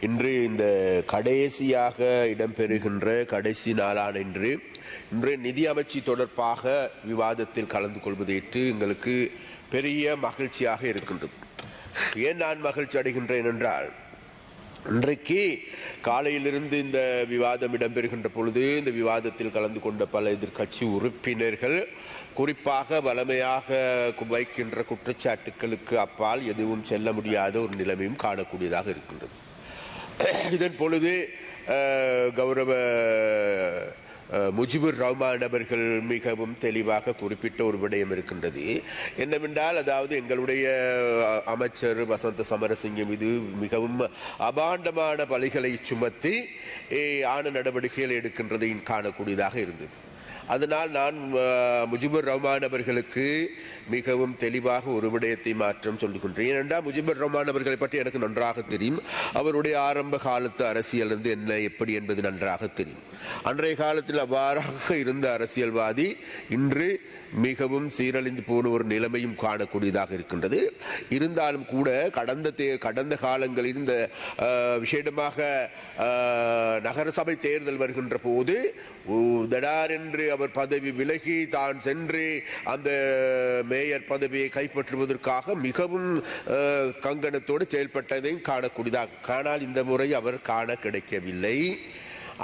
இன்று இந்த கடைசியாக இடம்பெறுகின்ற கடைசி நாளான இன்று இன்று நிதி அமைச்சு தொடர்பாக விவாதத்தில் கலந்து கொள்வதேற்று எங்களுக்கு பெரிய மகிழ்ச்சியாக இருக்கின்றது. ஏன் நான் மகிழ்ச்சி அடைகின்றேன் என்றால் இன்றைக்கு காலையிலிருந்து இந்த விவாதம் இடம்பெறுகின்ற பொழுது இந்த விவாதத்தில் கலந்து கொண்ட பல எதிர்க்கட்சி உறுப்பினர்கள் குறிப்பாக வலமையாக வைக்கின்ற குற்றச்சாட்டுக்களுக்கு அப்பால் எதுவும் செல்ல முடியாத ஒரு நிலைமையும் காணக்கூடியதாக இருக்கின்றது. இதன் பொழுது கௌரவ முஜிபுர் ரஹ்மான் அவர்கள் மிகவும் தெளிவாக குறிப்பிட்ட ஒரு விடயம் இருக்கின்றது. என்னவென்றால் அதாவது எங்களுடைய அமைச்சர் வசந்த சமரசிங்கம் இது மிகவும் அபாண்டமான பலிகளை சுமத்தி ஆன ஆண நடவடிக்கைகள் எடுக்கின்றதையும் காணக்கூடியதாக இருந்தது. அதனால் நான் முஜிபுர் ரஹ்மான் அவர்களுக்கு மிகவும் தெளிவாக ஒரு விடயத்தை மாற்றம் சொல்லுகின்றேன் ஏனென்றால் முஜிபுர் ரஹ்மான் அவர்களை பற்றி எனக்கு நன்றாக தெரியும். அவருடைய ஆரம்ப காலத்து அரசியல் வந்து என்ன எப்படி என்பது நன்றாக தெரியும். அன்றைய காலத்தில் அவ்வாறாக இருந்த அரசியல்வாதி இன்று மிகவும் சீரழிந்து போன ஒரு நிலைமையும் காணக்கூடியதாக இருக்கின்றது. இருந்தாலும் கூட கடந்த தே கடந்த காலங்களில் இந்த விஷேடமாக விசேடமாக நகரசபை தேர்தல் வருகின்ற போது தடார் என்று அவர் பதவி விலகி தான் சென்று அந்த மேயர் பதவியை கைப்பற்றுவதற்காக மிகவும் கங்கணத்தோடு செயல்பட்டதையும் காணக்கூடியதாக ஆனால் இந்த முறை அவர் காண கிடைக்கவில்லை.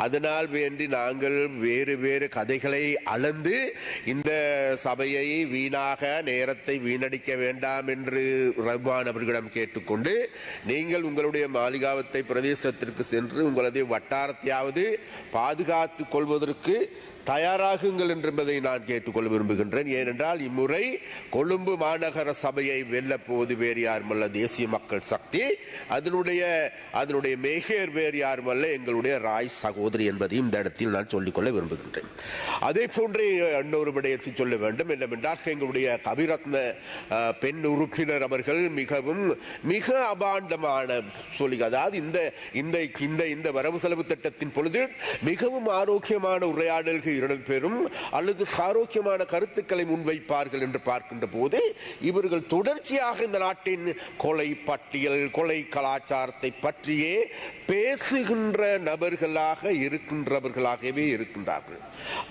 அதனால் வேண்டி நாங்கள் வேறு வேறு கதைகளை அளந்து இந்த சபையை வீணாக நேரத்தை வீணடிக்க வேண்டாம் என்று ரஹ்மான் அவர்களிடம் கேட்டுக்கொண்டு நீங்கள் உங்களுடைய மாளிகாவத்தை பிரதேசத்திற்கு சென்று உங்களது வட்டாரத்தையாவது பாதுகாத்து கொள்வதற்கு தயாராகுங்கள் என்பதை நான் கேட்டுக்கொள்ள விரும்புகின்றேன். ஏனென்றால் இம்முறை கொழும்பு மாநகர சபையை வெல்லப்போவது வேறு யாருமல்ல தேசிய மக்கள் சக்தி. அதனுடைய அதனுடைய மேகேர் வேறு யாருமல்ல எங்களுடைய ராய் சகோதரி என்பதையும் இந்த இடத்தில் நான் சொல்லிக்கொள்ள விரும்புகின்றேன். அதே போன்றே இன்னொரு விடயத்தை சொல்ல வேண்டும். என்னவென்றால் எங்களுடைய கவிரத்ன பெண் உறுப்பினர் அவர்கள் மிகவும் மிக அபாண்டமான சொல்லி அதாவது இந்த இந்த இந்த இந்த வரவு செலவு திட்டத்தின் பொழுது மிகவும் ஆரோக்கியமான உரையாடல்கள் இடம்பெறும் அல்லது ஆரோக்கியமான கருத்துக்களை முன்வைப்பார்கள் என்று பார்க்கின்ற போது இவர்கள் தொடர்ச்சியாக இந்த நாட்டின் கொலை பட்டியல் கொலை கலாச்சாரத்தை பற்றியே பேசுகின்ற நபர்களாக இருக்கின்றவர்களாகவே இருக்கின்றார்கள்.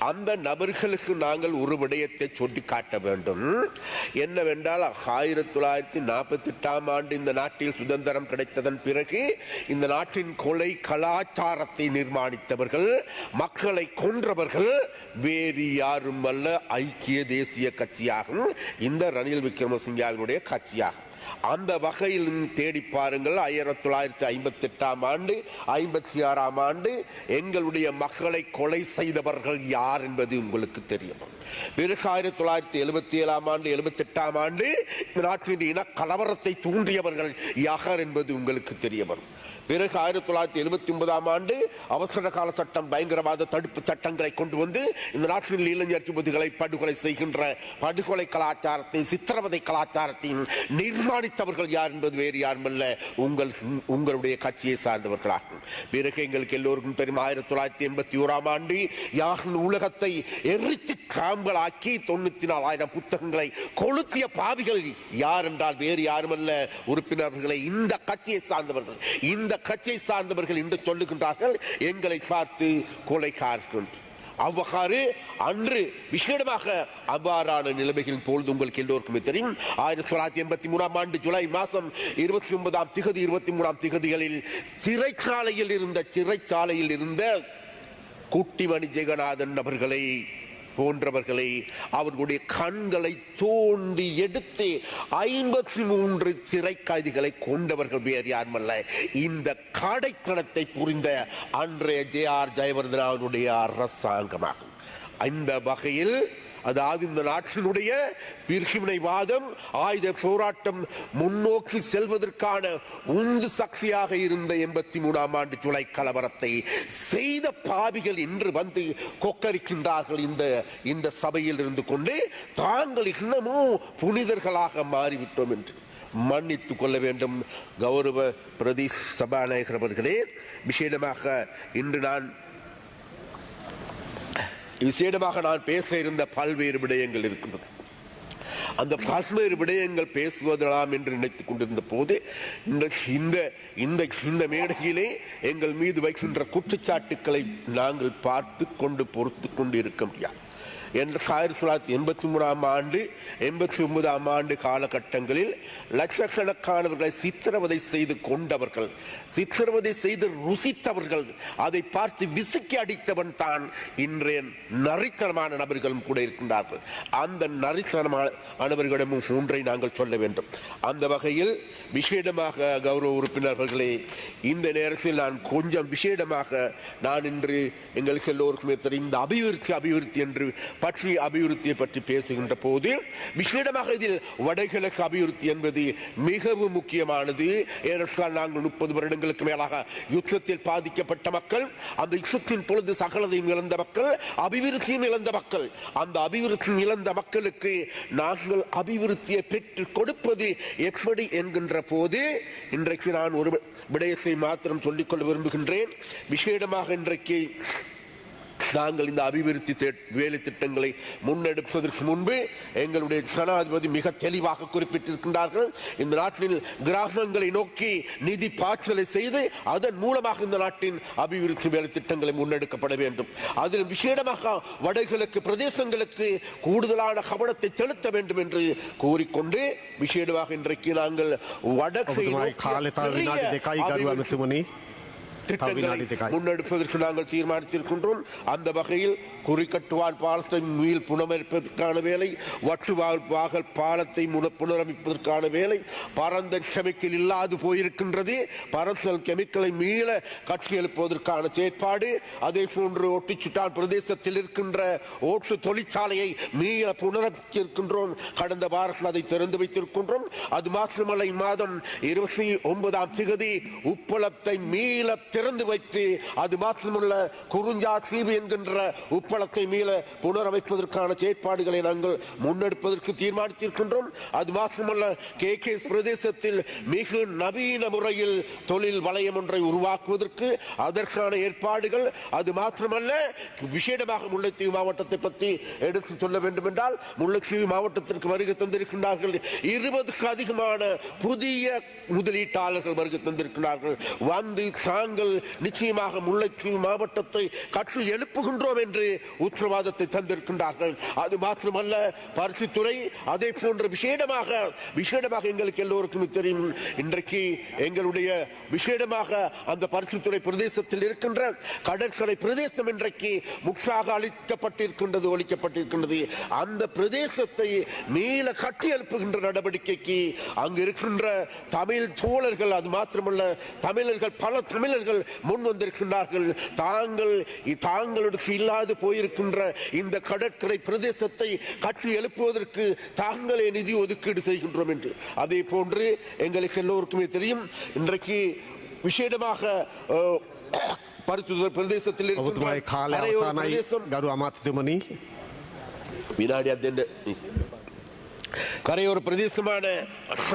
அந்த நபர்களுக்கு நாங்கள் ஒரு விடயத்தை சுட்டி காட்ட வேண்டும். என்னவென்றால் ஆயிரத்தி தொள்ளாயிரத்தி நாற்பத்தி எட்டாம் ஆண்டு இந்த நாட்டில் சுதந்திரம் கிடைத்ததன் பிறகு இந்த நாட்டின் கொலை கலாச்சாரத்தை நிர்மாணித்தவர்கள் மக்களை கொன்றவர்கள் வேறு யாரும் அல்ல ஐக்கிய தேசிய கட்சியாகும். இந்த ரணில் விக்ரமசிங்காவினுடைய கட்சியாகும். அந்த வகையில் தேடி பாருங்கள் ஆயிரத்தி தொள்ளாயிரத்தி ஐம்பத்தி எட்டாம் ஆண்டு ஐம்பத்தி ஆறாம் ஆண்டு எங்களுடைய மக்களை கொலை செய்தவர்கள் யார் என்பது உங்களுக்கு தெரியும். பிறகு ஆயிரத்தி தொள்ளாயிரத்தி எழுபத்தி ஏழாம் ஆண்டு எழுபத்தி எட்டாம் ஆண்டு இந்த நாட்டின் இன கலவரத்தை தூண்டியவர்கள் யார் என்பது உங்களுக்கு தெரிய வரும். பிறகு ஆயிரத்தி தொள்ளாயிரத்தி எழுபத்தி ஒன்பதாம் ஆண்டு அவசர கால சட்டம் பயங்கரவாத தடுப்பு சட்டங்களை கொண்டு வந்து இந்த நாட்டில் இளைஞர் யுவதிகளை படுகொலை செய்கின்ற படுகொலை கலாச்சாரத்தை சித்திரவதை கலாச்சாரத்தையும் நிர்மாணித்தவர்கள் யார் என்பது வேறு யாருமல்ல உங்கள் உங்களுடைய கட்சியை சார்ந்தவர்களாகும். பிறகு எங்களுக்கு எல்லோருக்கும் தெரியும் ஆயிரத்தி தொள்ளாயிரத்தி எண்பத்தி ஓராம் ஆண்டு யார் உலகத்தை எரித்து சாம்பலாக்கி தொண்ணூத்தி நாலாயிரம் புத்தகங்களை கொளுத்திய பாவிகள் யார் என்றால் வேறு யாருமல்ல உறுப்பினர்களை இந்த கட்சியை சார்ந்தவர்கள். இந்த கட்சியை சார்ந்தவர்கள் என்று சொல்லுகின்றார்கள். எங்களை பார்த்து கொலைகார்கள் அவ்வாறு அன்று விசேடமாக அவ்வாறான நிலைமைகளின் பொழுது உங்களுக்கு எல்லோருக்குமே தெரியும். ஆயிரத்தி தொள்ளாயிரத்தி எண்பத்தி மூணாம் ஆண்டு ஜூலை மாதம் இருபத்தி ஒன்பதாம் திகதி இருபத்தி மூணாம் திகதிகளில் சிறைச்சாலையில் இருந்த சிறைச்சாலையில் இருந்த குட்டிமணி ஜெகநாதன் அவர்களை போன்றவர்களை அவர்களுடைய கண்களை தோண்டி எடுத்து ஐம்பத்தி மூன்று சிறை கைதிகளை கொண்டவர்கள் வேறு யாருமல்ல. இந்த காடைத்தனத்தை புரிந்த அன்றைய ஜே ஆர் ஜெயவர்தனாவுடைய அரசாங்கமாகும். அந்த வகையில் அதாவது இந்த நாட்டினுடைய பிரிவினைவாதம் ஆயுத போராட்டம் முன்னோக்கி செல்வதற்கான உந்து சக்தியாக இருந்த எண்பத்தி மூணாம் ஆண்டு ஜூலை கலவரத்தை செய்த பாவிகள் இன்று வந்து கொக்கரிக்கின்றார்கள் இந்த இந்த சபையில் இருந்து கொண்டு தாங்கள் இன்னமும் புனிதர்களாக மாறிவிட்டோம் என்று மன்னித்து கொள்ள வேண்டும். கௌரவ பிரதி சபாநாயகர் அவர்களே விசேடமாக இன்று நான் விசேடமாக நான் பேச இருந்த பல்வேறு விடயங்கள் இருக்கின்றது அந்த பல்வேறு விடயங்கள் பேசுவதலாம் என்று நினைத்துக் கொண்டிருந்த போது இந்த இந்த இந்த மேடையிலே எங்கள் மீது வைக்கின்ற குற்றச்சாட்டுக்களை நாங்கள் பார்த்து கொண்டு பொறுத்து கொண்டு இருக்க முடியாது. என்று ஆயிரத்தி தொள்ளாயிரத்தி எண்பத்தி மூணாம் ஆண்டு எண்பத்தி ஒன்பதாம் ஆண்டு காலகட்டங்களில் லட்சக்கணக்கானவர்களை சித்திரவதை செய்து கொண்டவர்கள் சித்திரவதை செய்து ருசித்தவர்கள் அதை பார்த்து விசுக்கி அடித்தவன் தான் இன்றைய நரித்தனமான நபர்களும் கூட இருக்கின்றார்கள். அந்த நரித்தனமானவர்களிடமும் ஒன்றை நாங்கள் சொல்ல வேண்டும். அந்த வகையில் விசேடமாக கௌரவ உறுப்பினர்களே இந்த நேரத்தில் நான் கொஞ்சம் விசேடமாக நான் இன்று எங்களுக்கு எல்லோருக்குமே தெரியும் இந்த அபிவிருத்தி அபிவிருத்தி என்று பற்றி அபிவிருத்தியை பற்றி பேசுகின்ற போது விசேடமாக இதில் வடகிழக்கு அபிவிருத்தி என்பது மிகவும் முக்கியமானது. ஏனென்றால் நாங்கள் முப்பது வருடங்களுக்கு மேலாக யுத்தத்தில் பாதிக்கப்பட்ட மக்கள் அந்த யுத்தத்தின் பொழுது சகலதையும் இழந்த மக்கள் அபிவிருத்தியும் இழந்த மக்கள். அந்த அபிவிருத்தியும் இழந்த மக்களுக்கு நாங்கள் அபிவிருத்தியை பெற்று கொடுப்பது எப்படி என்கின்ற போது இன்றைக்கு நான் ஒரு விடயத்தை மாத்திரம் சொல்லிக்கொள்ள விரும்புகின்றேன். விசேடமாக இன்றைக்கு நாங்கள் இந்த அபிவிருத்தி வேலை திட்டங்களை முன்னெடுப்பதற்கு முன்பு எங்களுடைய ஜனாதிபதி மிக தெளிவாக குறிப்பிட்டிருக்கின்றார்கள். இந்த நாட்டில் கிராமங்களை நோக்கி நிதி பாய்ச்சலை செய்து அதன் மூலமாக இந்த நாட்டின் அபிவிருத்தி வேலை திட்டங்களை முன்னெடுக்கப்பட வேண்டும். அதில் விசேடமாக வடகிழக்கு பிரதேசங்களுக்கு கூடுதலான கவனத்தை செலுத்த வேண்டும் என்று கூறிக்கொண்டு விசேடமாக இன்றைக்கு நாங்கள் வடக்கை திட்டங்களை. முன்னெடுப்பதற்கு நாங்கள் தீர்மானித்திருக்கின்றோம். அந்த வகையில் குறிக்கட்டுவால் பாலத்தை மீள் புனரமைப்பதற்கான வேலை வற்றுவால் வாகல் பாலத்தை புனரமைப்பதற்கான வேலை பரந்த கெமிக்கல் இல்லாது போயிருக்கின்றது. பரந்தல் கெமிக்கலை மீள கட்டி எழுப்புவதற்கான செயற்பாடு அதே போன்று ஒட்டிச்சுட்டான் பிரதேசத்தில் இருக்கின்ற ஓட்டு தொழிற்சாலையை மீள புனரமைத்திருக்கின்றோம். கடந்த வாரத்தில் அதை திறந்து வைத்திருக்கின்றோம். அது மாத்திரமல்ல இம்மாதம் இருபத்தி ஒன்பதாம் திகதி உப்பளத்தை மீள திறந்து வைத்து அது மாத்திரமல்ல குறுஞ்சா தீவு என்கின்ற உப்பளத்தை மீள புனரமைப்பதற்கான செயற்பாடுகளை நாங்கள் முன்னெடுப்பதற்கு தீர்மானித்திருக்கின்றோம். அது மாத்திரமல்ல கே கே பிரதேசத்தில் மிக நவீன முறையில் தொழில் வளையம் ஒன்றை உருவாக்குவதற்கு அதற்கான ஏற்பாடுகள். அது மாத்திரமல்ல விசேடமாக முல்லைத்தீவு மாவட்டத்தை பற்றி எடுத்து சொல்ல வேண்டும் என்றால் முல்லைத்தீவு மாவட்டத்திற்கு வருகை தந்திருக்கின்றார்கள். இருபதுக்கு அதிகமான புதிய முதலீட்டாளர்கள் வருகை தந்திருக்கிறார்கள் வந்து தாங்கள் நாங்கள் நிச்சயமாக முல்லைத்தீவு மாவட்டத்தை கற்று எழுப்புகின்றோம் என்று உத்தரவாதத்தை தந்திருக்கின்றார்கள். அது மாத்திரமல்ல பரிசுத்துறை அதே போன்ற விசேடமாக விசேடமாக எங்களுக்கு எல்லோருக்கும் தெரியும். இன்றைக்கு எங்களுடைய விசேடமாக அந்த பரிசுத்துறை பிரதேசத்தில் இருக்கின்ற கடற்கரை பிரதேசம் இன்றைக்கு முற்றாக அளிக்கப்பட்டிருக்கின்றது ஒழிக்கப்பட்டிருக்கின்றது. அந்த பிரதேசத்தை மீள கட்டி எழுப்புகின்ற நடவடிக்கைக்கு அங்கு இருக்கின்ற தமிழ் தோழர்கள் அது மாத்திரமல்ல தமிழர்கள் பல தமிழர்கள் முன் வந்திருக்கின்றார்கள் தாங்கள் தாங்களுக்கு இல்லாது போயிருக்கின்ற இந்த கடற்கரை பிரதேசத்தை கட்டி எழுப்புவதற்கு தாங்களே நிதி ஒதுக்கீடு செய்கின்றோம் என்று அதே போன்று எங்களுக்கு எல்லோருக்குமே தெரியும் இன்றைக்கு விசேடமாக அஹ், பருத்துத்துறை பிரதேசத்தில் இருக்கின்ற ඔබතුමායි කාලය கரையோர අවසානයි பிரதேசம் ගරු අමාත්‍යතුමනි வினாடியாக தெண்டு கரையோர பிரதேசமான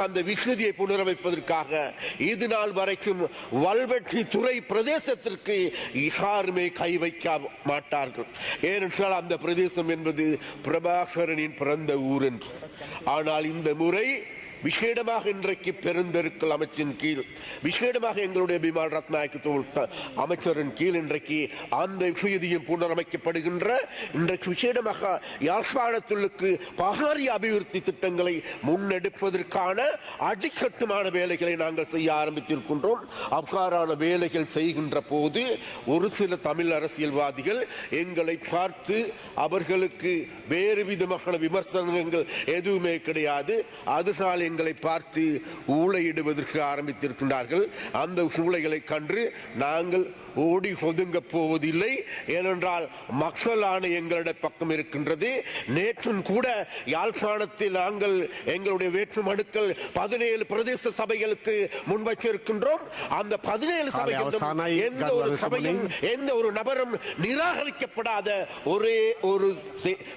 அந்த விகுதியை புனரமைப்பதற்காக இது நாள் வரைக்கும் வல்வெட்டி துறை பிரதேசத்திற்கு யாருமே கை வைக்க மாட்டார்கள். ஏனென்றால் அந்த பிரதேசம் என்பது பிரபாகரனின் பிறந்த ஊர் என்று. ஆனால் இந்த முறை விசேடமாக இன்றைக்கு பெருந்தெருக்கள் அமைச்சின் கீழ் விசேடமாக எங்களுடைய பிமால் ரத்நாயக்கு அமைச்சரின் கீழ் இன்றைக்கு அந்த விஷயத்தையும் புனரமைக்கப்படுகின்ற இன்றைக்கு விசேடமாக யாழ்ப்பாணத்துள்ளுக்கு பகாரிய அபிவிருத்தி திட்டங்களை முன்னெடுப்பதற்கான அடிக்கட்டுமான வேலைகளை நாங்கள் செய்ய ஆரம்பித்திருக்கின்றோம். அவ்வாறான வேலைகள் செய்கின்ற போது ஒரு சில தமிழ் அரசியல்வாதிகள் எங்களை பார்த்து அவர்களுக்கு வேறு விதமான விமர்சனங்கள் எதுவுமே கிடையாது. அதனால் எங்களை பார்த்து ஊழையிடுவதற்கு ஆரம்பித்திருக்கின்றார்கள். அந்த ஊழைகளை கண்டு நாங்கள் ஓடி ஒதுங்க போவதில்லை. ஏனென்றால் மக்களான எங்களுடைய பக்கம் இருக்கின்றது. நேற்றும் கூட யாழ்ப்பாணத்தில் நாங்கள் எங்களுடைய வேற்று மனுக்கள் பதினேழு பிரதேச சபைகளுக்கு முன்வைச்சிருக்கின்றோம் அந்த பதினேழு சபைகளும் எந்த ஒரு சபையும் எந்த ஒரு நபரும் நிராகரிக்கப்படாத ஒரே ஒரு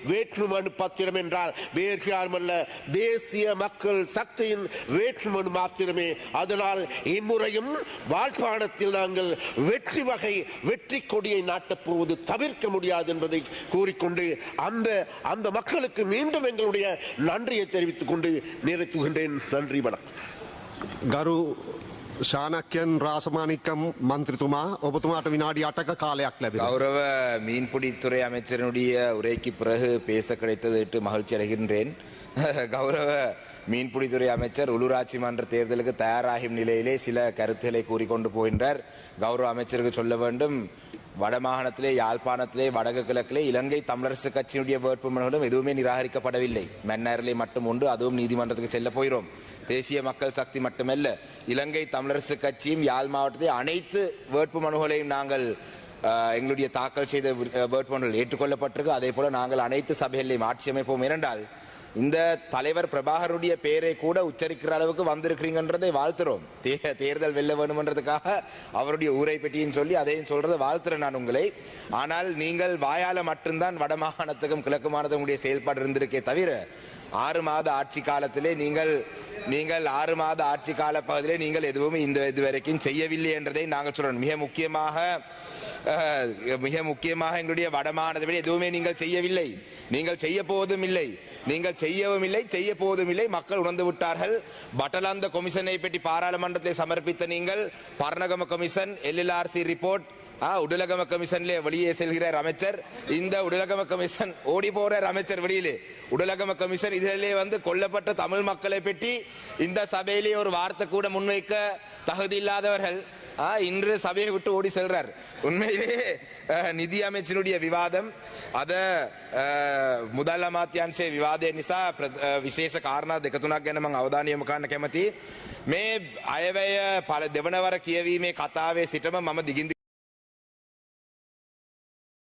வேட்புமனு பத்திரம் என்றால் வேறு யாருமல்ல தேசிய மக்கள் சக்தியின் வேட்புமனு மாத்திரமே. அதனால் இம்முறையும் வாழ்ப்பாணத்தில் நாங்கள் வெற்றி வகை வெற்றி கொடியை நாட்டப் போவது தவிர்க்க முடியாது என்பதை கூறிக்கொண்டு அந்த அந்த மக்களுக்கு மீண்டும் எங்களுடைய நன்றியை தெரிவித்துக் கொண்டு நிறைத்துகின்றேன். நன்றி வணக்கம். கரு ශානක්‍යන් රාසමානිකම් මන්ත්‍රතුමා ඔබතුමාට විනාඩි අටක කාලයක් ලැබෙන. கௌரவ மீன்பிடித்துறை அமைச்சரினுடைய உரைக்கு பிறகு பேச கிடைத்ததிட்டு மகிழ்ச்சி அடைகின்றேன் கௌரவ மீன்பிடித்துறை அமைச்சர் உள்ளூராட்சி மன்ற தேர்தலுக்கு தயாராகும் நிலையிலே சில கருத்துக்களை கூறிக்கொண்டு போகின்றார் கௌரவ அமைச்சருக்கு சொல்ல வேண்டும் வடமாகாணத்திலே யாழ்ப்பாணத்திலே வடக்கு கிழக்கிலே இலங்கை தமிழரசு கட்சியினுடைய வேட்புமனுகளும் எதுவுமே நிராகரிக்கப்படவில்லை. மன்னாரிலே மட்டும் உண்டு அதுவும் நீதிமன்றத்துக்கு செல்ல போகிறோம் தேசிய மக்கள் சக்தி மட்டுமல்ல இலங்கை தமிழரசு கட்சியும் யாழ் மாவட்டத்தில் அனைத்து வேட்புமனுகளையும் நாங்கள் எங்களுடைய தாக்கல் செய்த வேட்புமனுகள் ஏற்றுக்கொள்ளப்பட்டிருக்கு. அதே போல நாங்கள் அனைத்து சபைகளையும் ஆட்சி அமைப்போம். இரண்டால் இந்த தலைவர் பிரபாகருடைய பெயரை கூட உச்சரிக்கிற அளவுக்கு வந்திருக்கிறீங்கன்றதை வாழ்த்துறோம். தே- தேர்தல் வெல்ல வேணுமன்றதுக்காக அவருடைய ஊரை பெட்டின்னு சொல்லி அதையும் சொல்றதை வாழ்த்துறேன் நான் உங்களை. ஆனால் நீங்கள் வாயால மட்டும்தான் வடமாகாணத்துக்கும் கிழக்கு மாநிலத்துடைய செயல்பாடு இருந்திருக்கே தவிர ஆறு மாத ஆட்சி காலத்திலே நீங்கள் நீங்கள் ஆறு மாத ஆட்சி கால பகுதியிலே நீங்கள் எதுவும் இந்த இதுவரைக்கும் செய்யவில்லை என்றதை நாங்கள் சொல்றோம். மிக முக்கியமாக மிக முக்கியமாக எங்களுடைய வடமானதை விட எதுவுமே நீங்கள் செய்யவில்லை. நீங்கள் செய்ய போவதும் இல்லை. நீங்கள் செய்யவும் இல்லை செய்ய போவதும் இல்லை. மக்கள் உணர்ந்து விட்டார்கள். பட்டலாந்த கொமிஷனை பற்றி பாராளுமன்றத்தை சமர்ப்பித்த நீங்கள் Paranagama commission LLRC report Udalagama கமிஷன்ல வெளியே செல்கிறார் அமைச்சர். இந்த உடலகம கமிஷன் ஓடி போறார் அமைச்சர் வெளியிலே. உடலகம கமிஷன் இதிலே வந்து கொல்லப்பட்ட தமிழ் மக்களை பற்றி இந்த சபையிலே ஒரு வார்த்தை கூட முன்வைக்க தகுதி இல்லாதவர்கள். ஆ, இன்று சபையை விட்டு ஓடி செல்றார் உண்மையிலே அஹ், நிதி அமைச்சருடைய விவாதம் අද මුදල් අමාත්‍යන්සේ විවාදය නිසා ප්‍ර- අ, විශේෂ කාරණා දෙක තුනක් ගැන මං අවධානය යොමු කරන්න කැමති මේ අයවැය පල දෙවනවර කියවීමේ කතාවේ සිටම මම දිගින්